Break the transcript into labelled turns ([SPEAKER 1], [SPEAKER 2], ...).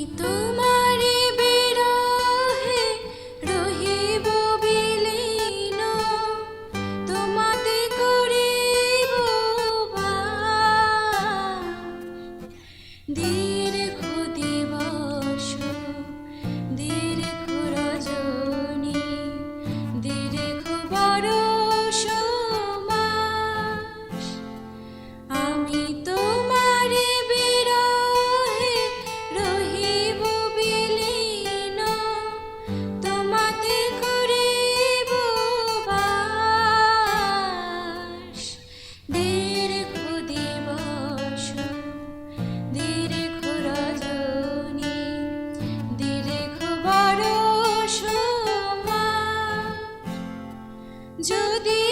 [SPEAKER 1] itu যদি